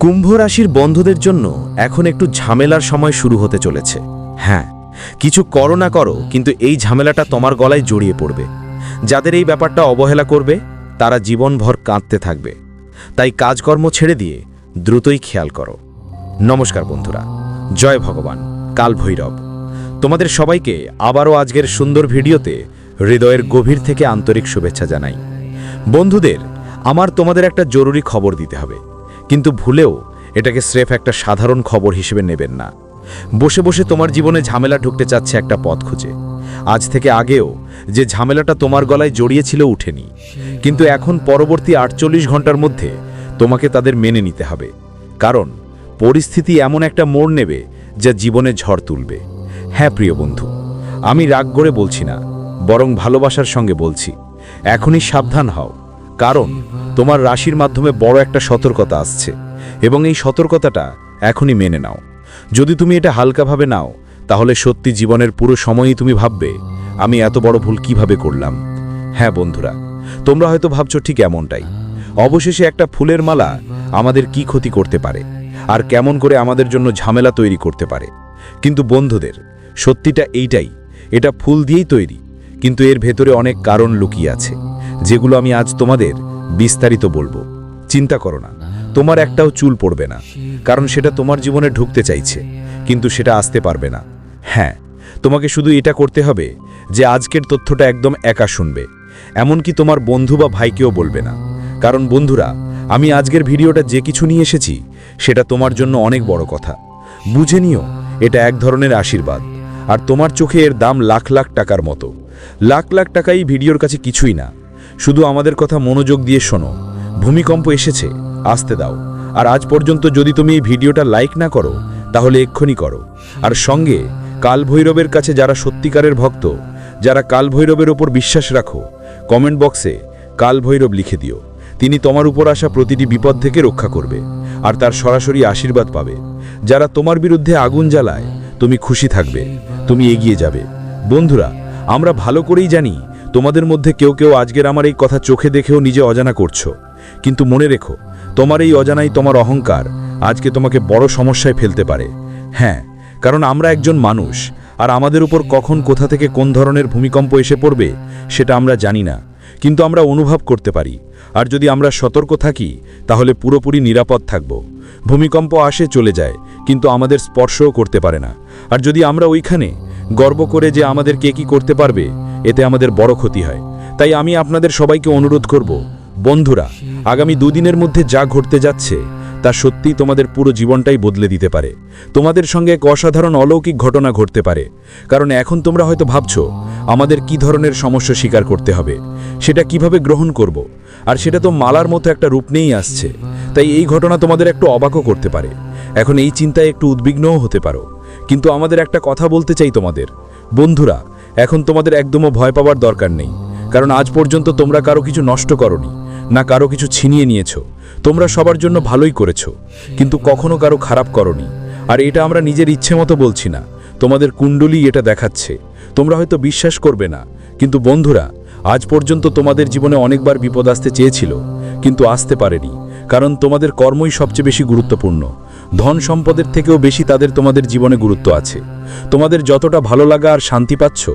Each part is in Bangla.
কুম্ভ রাশির বন্ধুদের জন্য এখন একটু ঝামেলার সময় শুরু হতে চলেছে। হ্যাঁ কিছু করো না করো, কিন্তু এই ঝামেলাটা তোমার গলায় জড়িয়ে পড়বে। যাদের এই ব্যাপারটা অবহেলা করবে, তারা জীবনভর কাঁদতে থাকবে। তাই কাজকর্ম ছেড়ে দিয়ে দ্রুতই খেয়াল করো। নমস্কার বন্ধুরা, জয় ভগবান, কাল ভৈরব। তোমাদের সবাইকে আবারও আজকের সুন্দর ভিডিওতে হৃদয়ের গভীর থেকে আন্তরিক শুভেচ্ছা জানাই। বন্ধুদের, আমার তোমাদের একটা জরুরি খবর দিতে হবে। কিন্তু ভুলেও এটাকে স্রেফ একটা সাধারণ খবর হিসেবে নেবেন না। বসে বসে তোমার জীবনে ঝামেলা ঢুকতে চাচ্ছে একটা পথ খুঁজে। আজ থেকে আগেও যে ঝামেলাটা তোমার গলায় জড়িয়েছিল উঠেনি। কিন্তু এখন পরবর্তী আটচল্লিশ ঘণ্টার মধ্যে তোমাকে তাদের মেনে নিতে হবে। কারণ পরিস্থিতি এমন একটা মোড় নেবে যা জীবনে ঝড় তুলবে। হ্যাঁ প্রিয় বন্ধু, আমি রাগ করে বলছি না, বরং ভালোবাসার সঙ্গে বলছি, এখনই সাবধান হও। কারণ তোমার রাশির মাধ্যমে বড় একটা সতর্কতা আসছে, এবং এই সতর্কতাটা এখনই মেনে নাও। যদি তুমি এটা হালকাভাবে নাও, তাহলে সত্যি জীবনের পুরো সময়ই তুমি ভাববে, আমি এত বড় ভুল কীভাবে করলাম? হ্যাঁ বন্ধুরা, তোমরা হয়তো ভাবছ ঠিক এমনটাই। অবশেষে একটা ফুলের মালা আমাদের কি ক্ষতি করতে পারে, আর কেমন করে আমাদের জন্য ঝামেলা তৈরি করতে পারে। কিন্তু বন্ধুদের, সত্যিটা এইটাই, এটা ফুল দিয়েই তৈরি। কিন্তু এর ভেতরে অনেক কারণ লুকিয়ে আছে, যেগুলো আমি আজ তোমাদের বিস্তারিত বলব। চিন্তা করো না, তোমার একটাও চুল পড়বে না, কারণ সেটা তোমার জীবনে ঢুকতে চাইছে, কিন্তু সেটা আসতে পারবে না। হ্যাঁ তোমাকে শুধু এটা করতে হবে যে আজকের তথ্যটা একদম একা শুনবে, এমনকি তোমার বন্ধু বা ভাইকেও বলবে না। কারণ বন্ধুরা, আমি আজকের ভিডিওটা যে কিছু নিয়ে এসেছি, সেটা তোমার জন্য অনেক বড় কথা। বুঝে নিও, এটা এক ধরনের আশীর্বাদ, আর তোমার চোখে এর দাম লাখ লাখ টাকার মতো। লাখ লাখ টাকাই ভিডিওর কাছে কিছুই না। শুধু আমাদের কথা মনোযোগ দিয়ে শোনো। ভূমিকম্প এসেছে, আসতে দাও। আর আজ পর্যন্ত যদি তুমি এই ভিডিওটা লাইক না করো, তাহলে এক্ষুনি করো। আর সঙ্গে কাল ভৈরবের কাছে যারা সত্যিকারের ভক্ত, যারা কাল ভৈরবের ওপর বিশ্বাস রাখো, কমেন্ট বক্সে কাল ভৈরব লিখে দিও। তিনি তোমার উপর আসা প্রতিটি বিপদ থেকে রক্ষা করবে, আর তার সরাসরি আশীর্বাদ পাবে। যারা তোমার বিরুদ্ধে আগুন জ্বালায়, তুমি খুশি থাকবে, তুমি এগিয়ে যাবে। বন্ধুরা আমরা ভালো করেই জানি, তোমাদের মধ্যে কেউ কেউ আজকের আমার এই কথা চোখে দেখেও নিজে অজানা করছ। কিন্তু মনে রেখো, তোমার এই অজানাই তোমার অহংকার, আজকে তোমাকে বড় সমস্যায় ফেলতে পারে। হ্যাঁ কারণ আমরা একজন মানুষ, আর আমাদের উপর কখন কোথা থেকে কোন ধরনের ভূমিকম্প এসে পড়বে, সেটা আমরা জানি না। কিন্তু আমরা অনুভব করতে পারি, আর যদি আমরা সতর্ক থাকি, তাহলে পুরোপুরি নিরাপদ থাকব। ভূমিকম্প আসে চলে যায়, কিন্তু আমাদের স্পর্শও করতে পারে না। আর যদি আমরা ওইখানে গর্ব করে যে আমাদের কে কি করতে পারবে, এতে আমাদের বড় ক্ষতি হয়। তাই আমি আপনাদের সবাইকে অনুরোধ করব, বন্ধুরা, আগামী দুদিনের মধ্যে যা ঘটতে যাচ্ছে, তা সত্যিই তোমাদের পুরো জীবনটাই বদলে দিতে পারে। তোমাদের সঙ্গে এক অসাধারণ অলৌকিক ঘটনা ঘটতে পারে। কারণ এখন তোমরা হয়তো ভাবছ, আমাদের কি ধরনের সমস্যা স্বীকার করতে হবে? সেটা কীভাবে গ্রহণ করব? আর সেটা তো মালার মতো একটা রূপ নিয়েই আসছে। তাই এই ঘটনা তোমাদের একটু অবাকও করতে পারে। এখন এই চিন্তায় একটু উদ্বিগ্নও হতে পারো। কিন্তু আমাদের একটা কথা বলতে চাই তোমাদের। বন্ধুরা, এখন তোমাদের একদমও ভয় পাওয়ার দরকার নেই, কারণ আজ পর্যন্ত তোমরা কারও কিছু নষ্ট করনি, না কারও কিছু ছিনিয়ে নিয়েছো। তোমরা সবার জন্য ভালোই করেছ, কিন্তু কখনো কারও খারাপ করনি। আর এটা আমরা নিজের ইচ্ছে মতো বলছি না, তোমাদের কুণ্ডলী এটা দেখাচ্ছে। তোমরা হয়তো বিশ্বাস করবে না, কিন্তু বন্ধুরা, আজ পর্যন্ত তোমাদের জীবনে অনেকবার বিপদ আসতে চেয়েছিল, কিন্তু আসতে পারেনি, কারণ তোমাদের কর্মই সবচেয়ে বেশি গুরুত্বপূর্ণ। ধন সম্পদের থেকেও বেশি তাদের তোমাদের জীবনে গুরুত্ব আছে। তোমাদের যতটা ভালো লাগা আর শান্তি পাচ্ছ,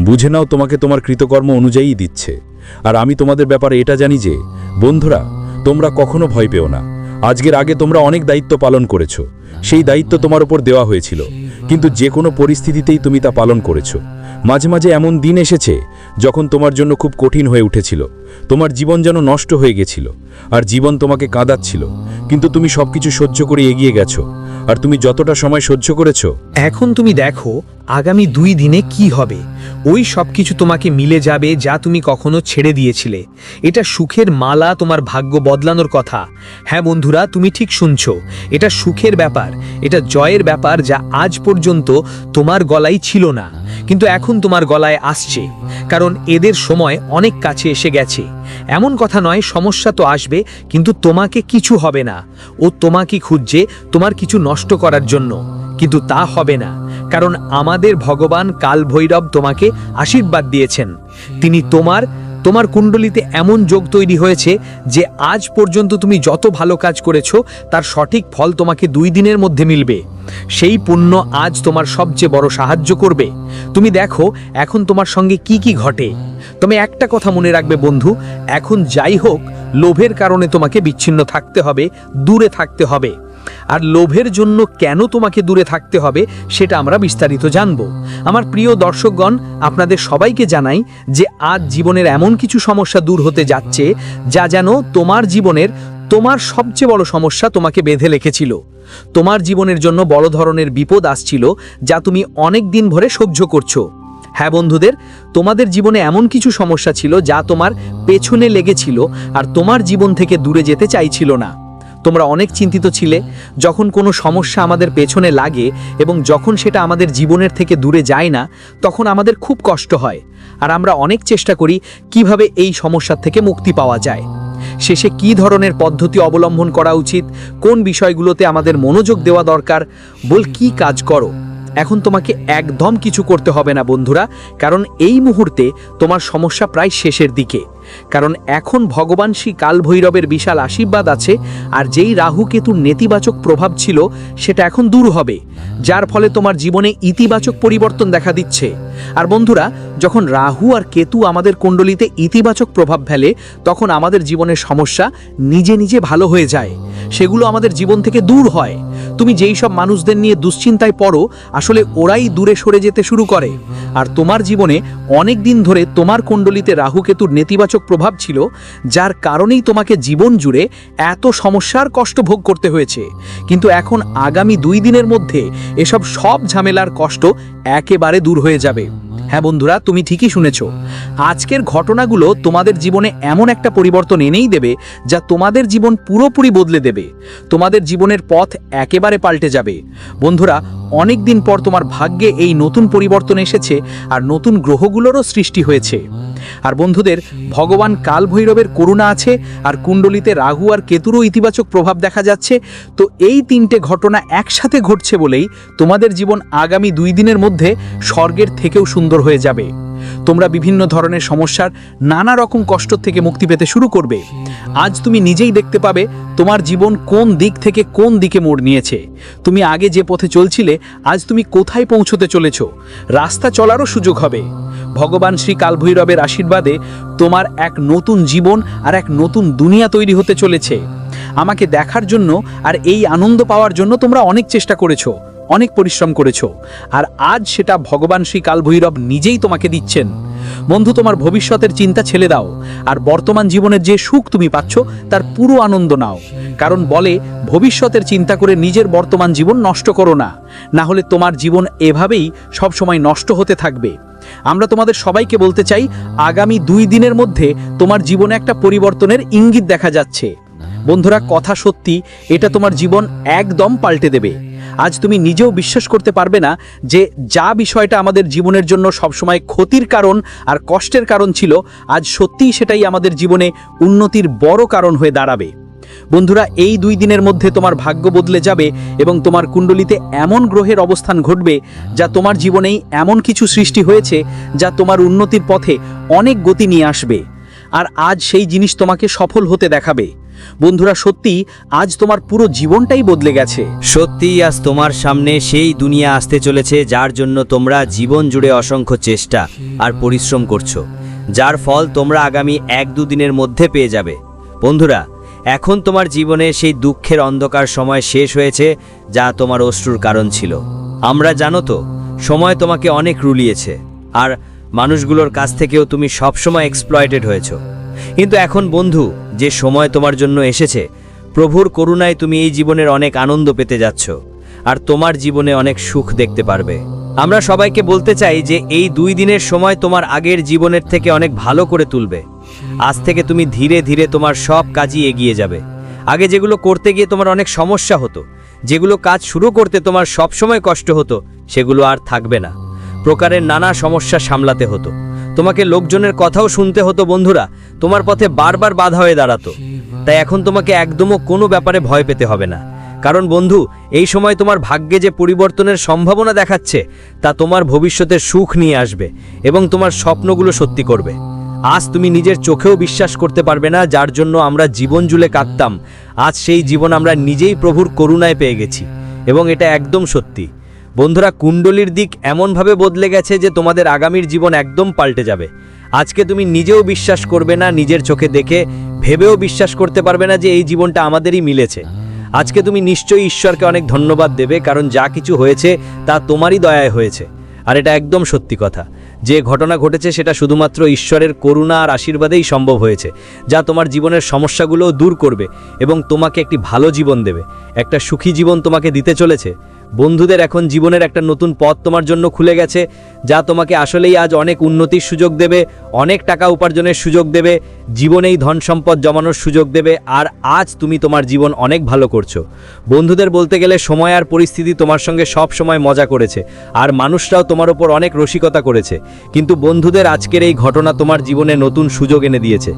বুঝে নাও তোমাকে তোমার কৃতকর্ম অনুযায়ী দিচ্ছে। আর আমি তোমাদের ব্যাপারে এটা জানি যে, বন্ধুরা, তোমরা কখনো ভয় পেও না। আজকের আগে তোমরা অনেক দায়িত্ব পালন করেছ। সেই দায়িত্ব তোমার উপর দেওয়া হয়েছিল। কিন্তু যে কোনো পরিস্থিতিতেই তুমি তা পালন করেছ। মাঝে মাঝে এমন দিন এসেছে যখন তোমার জন্য খুব কঠিন হয়ে উঠেছিল। তোমার জীবন যেন নষ্ট হয়ে গেছিল আর জীবন তোমাকে কাঁদাচ্ছিল। কিন্তু তুমি সবকিছু সহ্য করে এগিয়ে গেছো। আর তুমি যতটা সময় সহ্য করেছ এখন তুমি দেখো আগামী দুই দিনে কি হবে? ওই সব কিছু তোমাকে মিলে যাবে যা তুমি কখনো ছেড়ে দিয়েছিলে। এটা সুখের মালা তোমার ভাগ্য বদলানোর কথা। হ্যাঁ বন্ধুরা, তুমি ঠিক শুনছো। এটা সুখের ব্যাপার। এটা জয়ের ব্যাপার যা আজ পর্যন্ত তোমার গলায় ছিল না। কিন্তু এখন তোমার গলায় আসছে। কারণ এদের সময় অনেক কাছে এসে গেছে। এমন কথা নয়, সমস্যা তো আসবে, কিন্তু তোমাকে কিছু হবে না। ও তোমাকে খুঁজছে তোমার কিছু নষ্ট করার জন্য। কিন্তু তা হবে না। কারণ আমাদের ভগবান কাল ভৈরব তোমাকে আশীর্বাদ দিয়েছেন। তিনি তোমার তোমার কুণ্ডলিতে এমন যোগ তৈরি হয়েছে যে আজ পর্যন্ত তুমি যত ভালো কাজ করেছ, তার সঠিক ফল তোমাকে দুই দিনের মধ্যে মিলবে। সেই পুণ্য আজ তোমার সবচেয়ে বড় সাহায্য করবে। তুমি দেখো, এখন তোমার সঙ্গে কি কি ঘটে। তুমি একটা কথা মনে রাখবে বন্ধু, এখন যাই হোক, লোভের কারণে তোমাকে বিচ্ছিন্ন থাকতে হবে, দূরে থাকতে হবে। আর লোভের জন্য কেন তোমাকে দূরে থাকতে হবে সেটা আমরা বিস্তারিত জানব। আমার প্রিয় দর্শকগণ, আপনাদের সবাইকে জানাই যে আজ জীবনের এমন কিছু সমস্যা দূর হতে যাচ্ছে যা যেন তোমার জীবনের তোমার সবচেয়ে বড় সমস্যা তোমাকে বেঁধে রেখেছিল। তোমার জীবনের জন্য বড় ধরনের বিপদ আসছিল যা তুমি অনেক দিন ভরে সহ্য করছ। হ্যাঁ বন্ধুদের, তোমাদের জীবনে এমন কিছু সমস্যা ছিল যা তোমার পেছনে লেগেছিল আর তোমার জীবন থেকে দূরে যেতে চাইছিল না। তোমরা অনেক চিন্তিত ছিলে, যখন কোনো সমস্যা আমাদের পেছনে লাগে এবং যখন সেটা আমাদের জীবনের থেকে দূরে যায় না, তখন আমাদের খুব কষ্ট হয়। আর আমরা অনেক চেষ্টা করি কীভাবে এই সমস্যার থেকে মুক্তি পাওয়া যায়। শেষে কী ধরনের পদ্ধতি অবলম্বন করা উচিত, কোন বিষয়গুলোতে আমাদের মনোযোগ দেওয়া দরকার, বল কি কাজ করো? এখন তোমাকে একদম কিছু করতে হবে না, বন্ধুরা, কারণ এই মুহূর্তে তোমার সমস্যা প্রায় শেষের দিকে। কারণ এখন ভগবান শ্রী কালভৈরবের বিশাল আশীর্বাদ আছে, আর যেই রাহু কেতুর নেতিবাচক প্রভাব ছিল, সেটা এখন দূর হবে, যার ফলে তোমার জীবনে ইতিবাচক পরিবর্তন দেখা দিচ্ছে। আর বন্ধুরা, যখন রাহু আর কেতু আমাদের কুণ্ডলিতে ইতিবাচক প্রভাব ফেলে, তখন আমাদের জীবনের সমস্যা নিজে নিজে ভালো হয়ে যায়। সেগুলো আমাদের জীবন থেকে দূর হয়। তুমি যেই সব মানুষদের নিয়ে দুশ্চিন্তায় পড়ো, আসলে ওরাই দূরে সরে যেতে শুরু করে। আর তোমার জীবনে অনেক দিন ধরে তোমার কুণ্ডলিতে রাহুকেতুর নেতিবাচক প্রভাব ছিল, যার কারণেই তোমাকে জীবন জুড়ে এত সমস্যার কষ্ট ভোগ করতে হয়েছে। কিন্তু এখন আগামী দুই দিনের মধ্যে এসব সব ঝামেলার কষ্ট একেবারে দূর হয়ে যাবে। হ্যাঁ বন্ধুরা, তুমি ঠিকই শুনেছ। আজকের ঘটনাগুলো তোমাদের জীবনে এমন একটা পরিবর্তন এনেই দেবে, যা তোমাদের জীবন পুরোপুরি বদলে দেবে। তোমাদের জীবনের পথ একেবারে পাল্টে যাবে। বন্ধুরা অনেক দিন পর তোমার ভাগ্যে এই নতুন পরিবর্তন এসেছে আর নতুন গ্রহগুলোরও সৃষ্টি হয়েছে। আর বন্ধুদের, ভগবান কাল ভৈরবের করুণা আছে আর কুণ্ডলিতে রাহু আর কেতুরও ইতিবাচক প্রভাব দেখা যাচ্ছে। তো এই তিনটে ঘটনা একসাথে ঘটছে বলেই তোমাদের জীবন আগামী দুই দিনের মধ্যে স্বর্গের থেকেও সুন্দর হয়ে যাবে। তোমরা বিভিন্ন ধরনের সমস্যার নানা রকম কষ্ট থেকে মুক্তি পেতে শুরু করবে। আজ তুমি নিজেই দেখতে পাবে তোমার জীবন কোন দিক থেকে কোন দিকে মোড় নিয়েছে। তুমি আগে যে পথে চলছিলে, আজ তুমি কোথায় পৌঁছতে চলেছ? রাস্তা চলারও সুযোগ হবে। ভগবান শ্রী কালভৈরবের আশীর্বাদে তোমার এক নতুন জীবন আর এক নতুন দুনিয়া তৈরি হতে চলেছে। আমাকে দেখার জন্য আর এই আনন্দ পাওয়ার জন্য তোমরা অনেক চেষ্টা করেছ, অনেক পরিশ্রম করেছ। আর আজ সেটা ভগবান শ্রী কালভৈরব নিজেই তোমাকে দিচ্ছেন। বন্ধু, তোমার ভবিষ্যতের চিন্তা ছেড়ে দাও, আর বর্তমান জীবনের যে সুখ তুমি পাচ্ছ, তার পুরো আনন্দ নাও। কারণ বলে, ভবিষ্যতের চিন্তা করে নিজের বর্তমান জীবন নষ্ট করো না। না হলে তোমার জীবন এভাবেই সবসময় নষ্ট হতে থাকবে। আমরা তোমাদের সবাইকে বলতে চাই, আগামী দুই দিনের মধ্যে তোমার জীবনে একটা পরিবর্তনের ইঙ্গিত দেখা যাচ্ছে। বন্ধুরা, কথা সত্যি, এটা তোমার জীবন একদম পাল্টে দেবে। আজ তুমি নিজেও বিশ্বাস করতে পারবে না যে যা বিষয়টা আমাদের জীবনের জন্য সবসময় ক্ষতির কারণ আর কষ্টের কারণ ছিল, আজ সত্যিই সেটাই আমাদের জীবনে উন্নতির বড় কারণ হয়ে দাঁড়াবে। বন্ধুরা, এই দুই দিনের মধ্যে তোমার ভাগ্য বদলে যাবে এবং তোমার কুণ্ডলিতে এমন গ্রহের অবস্থান ঘটবে যা তোমার জীবনেই এমন কিছু সৃষ্টি হয়েছে যা তোমার উন্নতির পথে অনেক গতি নিয়ে আসবে। আর আজ সেই জিনিস তোমাকে সফল হতে দেখাবে। বন্ধুরা, সত্যি আজ তোমার পুরো জীবনটাই বদলে গেছে। সত্যিই আজ তোমার সামনে সেই দুনিয়া আসতে চলেছে যার জন্য তোমরা জীবন জুড়ে অসংখ্য চেষ্টা আর পরিশ্রম করছ। যার ফল তোমরা আগামী এক দুদিনের মধ্যে পেয়ে যাবে। বন্ধুরা, এখন তোমার জীবনে সেই দুঃখের অন্ধকার সময় শেষ হয়েছে যা তোমার অশ্রুর কারণ ছিল। আমরা জানো তো, সময় তোমাকে অনেক রুলিয়েছে। আর মানুষগুলোর কাছ থেকেও তুমি সবসময় এক্সপ্লয়েটেড হয়েছো। কিন্তু এখন বন্ধু, যে সময় তোমার জন্য এসেছে, প্রভুর করুণায় তুমি এই জীবনের অনেক আনন্দ পেতে যাচ্ছ, আর তোমার জীবনে অনেক সুখ দেখতে পারবে। আমরা সবাইকে বলতে চাই যে এই দুই দিনের সময় তোমার আগের জীবনের থেকে অনেক ভালো করে তুলবে। আজ থেকে তুমি ধীরে ধীরে তোমার সব কাজই এগিয়ে যাবে। আগে যেগুলো করতে গিয়ে তোমার অনেক সমস্যা হতো, যেগুলো কাজ শুরু করতে তোমার সব সময় কষ্ট হতো, সেগুলো আর থাকবে না। প্রকারের নানা সমস্যা সামলাতে হতো। তোমাকে লোকজনের কথাও শুনতে হতো, বন্ধুরা। তোমার পথে বারবার বাধা হয়ে দাঁড়াতো। তাই এখন তোমাকে একদমও কোনো ব্যাপারে ভয় পেতে হবে না। কারণ, বন্ধু, এই সময় তোমার ভাগ্যে যে পরিবর্তনের সম্ভাবনা দেখাচ্ছে, তা তোমার ভবিষ্যতের সুখ নিয়ে আসবে এবং তোমার স্বপ্নগুলো সত্যি করবে। আজ তুমি নিজের চোখেও বিশ্বাস করতে পারবে না, যার জন্য আমরা জীবন জুলে কাঁদতাম। আজ সেই জীবন আমরা নিজেই প্রভুর করুণায় পেয়ে গেছি। এবং এটা একদম সত্যি। বন্ধুরা, কুণ্ডলীর দিক এমনভাবে বদলে গেছে যে তোমাদের আগামীর জীবন একদম পাল্টে যাবে। আজকে তুমি নিজেও বিশ্বাস করবে না, নিজের চোখে দেখে ভেবেও বিশ্বাস করতে পারবে না যে এই জীবনটা আমাদেরই মিলেছে। আজকে তুমি নিশ্চয়ই ঈশ্বরকে অনেক ধন্যবাদ দেবে, কারণ যা কিছু হয়েছে তা তোমারই দয়ায় হয়েছে। আর এটা একদম সত্যি কথা। যে ঘটনা ঘটেছে সেটা শুধুমাত্র ঈশ্বরের করুণা আর আশীর্বাদেই সম্ভব হয়েছে, যা তোমার জীবনের সমস্যাগুলোও দূর করবে এবং তোমাকে একটি ভালো জীবন দেবে। একটা সুখী জীবন তোমাকে দিতে চলেছে। বন্ধুদের এখন জীবনের একটা নতুন পথ তোমার জন্য খুলে গেছে, যা তোমাকে আসলেই আজ অনেক উন্নতির সুযোগ দেবে, অনেক টাকা উপার্জনের সুযোগ দেবে, জীবনেই ধন সম্পদ জমানোর সুযোগ দেবে, আর আজ তুমি তোমার জীবন অনেক ভালো করছ। বন্ধুদের বলতে গেলে সময় আর পরিস্থিতি তোমার সঙ্গে সব সময় মজা করেছে, আর মানুষরাও তোমার ওপর অনেক রসিকতা করেছে। কিন্তু বন্ধুদের আজকের এই ঘটনা তোমার জীবনে নতুন সুযোগ এনে দিয়েছে।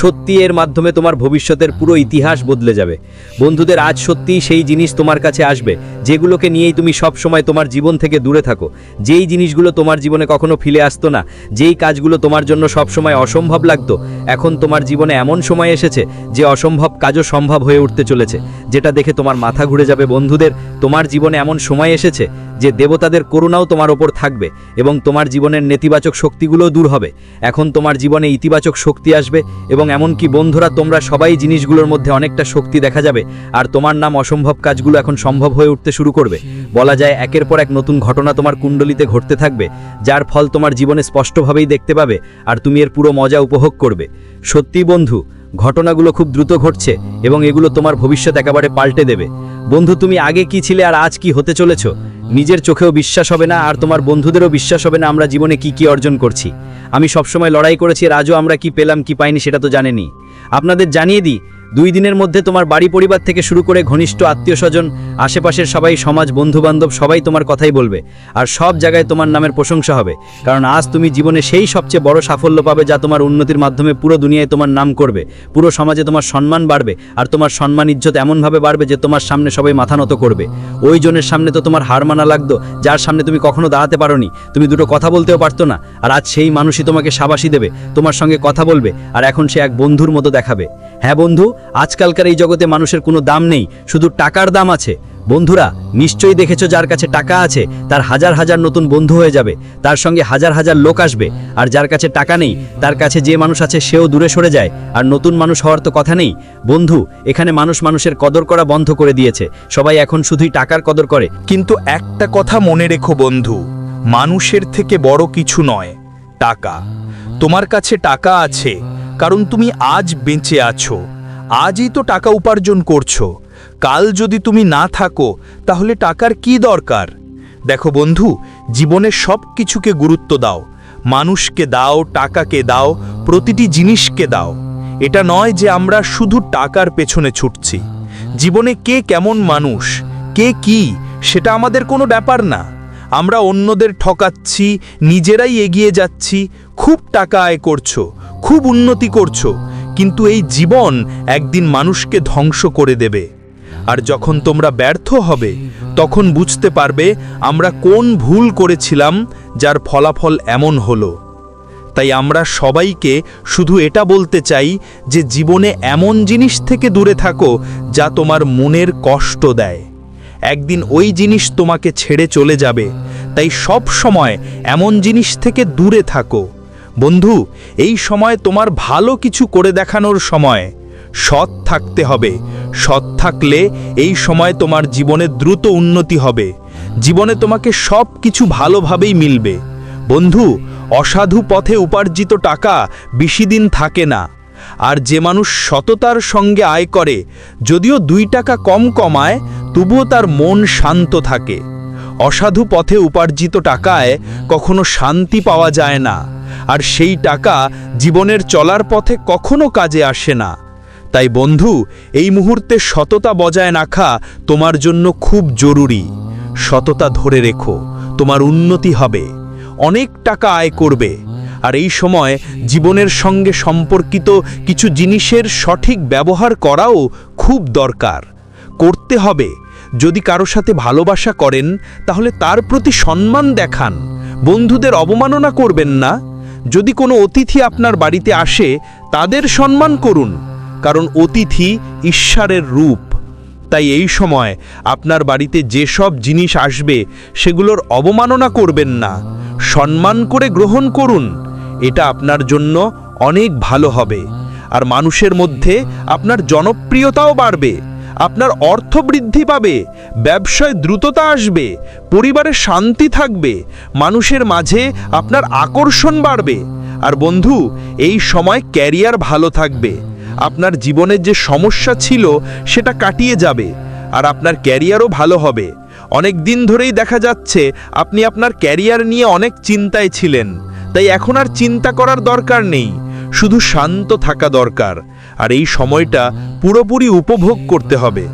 সত্যি এর মাধ্যমে তোমার ভবিষ্যতের পুরো ইতিহাস বদলে যাবে। বন্ধুদের আজ সত্যিই সেই জিনিস তোমার কাছে আসবে, যেগুলোকে নিয়েই তুমি সব সময় তোমার জীবন থেকে দূরে থাকো। যেই জিনিসগুলো তোমার জীবনে কখনো ফিরে আসতো না, যেই কাজগুলো তোমার জন্য সব সময় অসম্ভব লাগতো, এখন তোমার জীবনে এমন সময় এসেছে যে অসম্ভব কাজও সম্ভব হয়ে উঠতে চলেছে, যেটা দেখে তোমার মাথা ঘুরে যাবে বন্ধুদের। তোমার জীবনে এমন সময় এসেছে যে দেবতাদের করুণাও তোমার ওপর থাকবে এবং তোমার জীবনের নেতিবাচক শক্তিগুলোও দূর হবে। এখন তোমার জীবনে ইতিবাচক শক্তি আসবে এবং এমনকি বন্ধুরা, তোমরা সবাই জিনিসগুলোর মধ্যে অনেকটা শক্তি দেখা যাবে, আর তোমার নাম অসম্ভব কাজগুলো এখন সম্ভব হয়ে উঠতে শুরু করবে। বলা যায় একের পর এক নতুন ঘটনা তোমার কুণ্ডলিতে ঘটতে থাকবে, যার ফল তোমার জীবনে স্পষ্টভাবেই দেখতে পাবে আর তুমি এর পুরো মজা উপভোগ করবে। সত্যি বন্ধু, ঘটনাগুলো খুব দ্রুত ঘটছে এবং এগুলো তোমার ভবিষ্যৎ একেবারে পাল্টে দেবে। বন্ধু, তুমি আগে কি ছিলে আর আজ কি হতে চলেছ? নিজের চোখেও বিশ্বাস হবে না আর তোমার বন্ধুদেরও বিশ্বাস হবে না আমরা জীবনে কি কি অর্জন করছি। আমি সবসময় লড়াই করেছি আর আজও আমরা কি পেলাম কি পাইনি সেটা তো জানেনি। আপনাদের জানিয়ে দিই দুই দিনের মধ্যে তোমার বাড়ি পরিবার থেকে শুরু করে ঘনিষ্ঠ আত্মীয় স্বজন, আশেপাশের সবাই, সমাজ বন্ধু বান্ধব সবাই তোমার কথাই বলবে। আর সব জায়গায় তোমার নামের প্রশংসা হবে। কারণ আজ তুমি জীবনে সেই সবচেয়ে বড় সাফল্য পাবে যা তোমার উন্নতির মাধ্যমে পুরো দুনিয়ায় তোমার নাম করবে। পুরো সমাজে তোমার সম্মান বাড়বে আর তোমার সম্মান, ইজ্জত এমনভাবে বাড়বে যে তোমার সামনে সবাই মাথা নত করবে। ওই জনের সামনে তো তোমার হার মানা লাগতো, যার সামনে তুমি কখনো দাঁড়াতে পারোনি। তুমি দুটো কথা বলতেও পারতো না, আর আজ সেই মানুষই তোমাকে সাবাসী দেবে, তোমার সঙ্গে কথা বলবে, আর এখন সে এক বন্ধুর মতো দেখাবে। হ্যাঁ বন্ধু আজকালকার এই জগতে মানুষের কোনো দাম নেই, শুধু টাকার দাম আছে। বন্ধুরা, নিশ্চয়ই দেখেছ যার কাছে টাকা আছে, তার হাজার হাজার নতুন বন্ধু হয়ে যাবে, তার সঙ্গে হাজার হাজার লোক আসবে, আর যার কাছে টাকা নেই, তার কাছে যে মানুষ আছে সেও দূরে সরে যায়, আর নতুন মানুষ হওয়ার তো কথা নেই। বন্ধু, এখানে মানুষ মানুষের কদর করা বন্ধ করে দিয়েছে, সবাই এখন শুধুই টাকার কদর করে। কিন্তু একটা কথা মনে রেখো বন্ধু, মানুষের থেকে বড় কিছু নয়, টাকা। তোমার কাছে টাকা আছে, কারণ তুমি আজ বেঁচে আছো। আজই তো টাকা উপার্জন করছ। কাল যদি তুমি না থাকো, তাহলে টাকার কি দরকার? দেখো বন্ধু জীবনে সব কিছুকে গুরুত্ব দাও। মানুষকে দাও, টাকাকে দাও, প্রতিটি জিনিসকে দাও। এটা নয় যে আমরা শুধু টাকার পেছনে ছুটছি। জীবনে কে কেমন মানুষ, কে কি, সেটা আমাদের কোনো ব্যাপার না। আমরা অন্যদের ঠকাচ্ছি, নিজেরাই এগিয়ে যাচ্ছি, খুব টাকা আয় করছ, খুব উন্নতি করছ। কিন্তু এই জীবন একদিন মানুষকে ধ্বংস করে দেবে। আর যখন তোমরা ব্যর্থ হবে, তখন বুঝতে পারবে আমরা কোন ভুল করেছিলাম যার ফলাফল এমন হলো। তাই আমরা সবাইকে শুধু এটা বলতে চাই যে জীবনে এমন জিনিস থেকে দূরে থাকো যা তোমার মনের কষ্ট দেয়। একদিন ওই জিনিস তোমাকে ছেড়ে চলে যাবে, তাই সব সময় এমন জিনিস থেকে দূরে থাকো। বন্ধু, এই সময় তোমার ভালো কিছু করে দেখানোর সময়। সৎ থাকতে হবে। সৎ থাকলে এই সময় তোমার জীবনে দ্রুত উন্নতি হবে। জীবনে তোমাকে সব কিছু ভালোভাবেই মিলবে। বন্ধু, অসাধু পথে উপার্জিত টাকা বেশি দিন থাকে না। আর যে মানুষ সততার সঙ্গে আয় করে, যদিও দুই টাকা কম কমায়, তবুও তার মন শান্ত থাকে। অসাধু পথে উপার্জিত টাকায় কখনো শান্তি পাওয়া যায় না। আর সেই টাকা জীবনের চলার পথে কখনো কাজে আসে না। তাই বন্ধু, এই মুহূর্তে সততা বজায় রাখা তোমার জন্য খুব জরুরি। সততা ধরে রেখো, তোমার উন্নতি হবে। অনেক টাকা আয় করবে। আর এই সময় জীবনের সঙ্গে সম্পর্কিত কিছু জিনিসের সঠিক ব্যবহার করাও খুব দরকার। করতে হবে যদি কারও সাথে ভালোবাসা করেন, তাহলে তার প্রতি সম্মান দেখান। বন্ধুদের অবমাননা করবেন না। যদি কোনো অতিথি আপনার বাড়িতে আসে, তাদের সম্মান করুন, কারণ অতিথি ঈশ্বরের রূপ। তাই এই সময় আপনার বাড়িতে যেসব জিনিস আসবে, সেগুলোর অবমাননা করবেন না। সম্মান করে গ্রহণ করুন। এটা আপনার জন্য অনেক ভালো হবে। আর মানুষের মধ্যে আপনার জনপ্রিয়তাও বাড়বে। আপনার অর্থ বৃদ্ধি পাবে, ব্যবসায় দ্রুততা আসবে, পরিবারে শান্তি থাকবে, মানুষের মাঝে আপনার আকর্ষণ বাড়বে। আর বন্ধু, এই সময় ক্যারিয়ার ভালো থাকবে। আপনার জীবনের যে সমস্যা ছিল সেটা কাটিয়ে যাবে, আর আপনার ক্যারিয়ারও ভালো হবে। অনেক দিন ধরেই দেখা যাচ্ছে, আপনি আপনার ক্যারিয়ার নিয়ে অনেক চিন্তায় ছিলেন। তাই এখন আর চিন্তা করার দরকার নেই। শুধু শান্ত থাকা দরকার। আর এই সময়টা পুরোপুরি উপভোগ করতে হবে।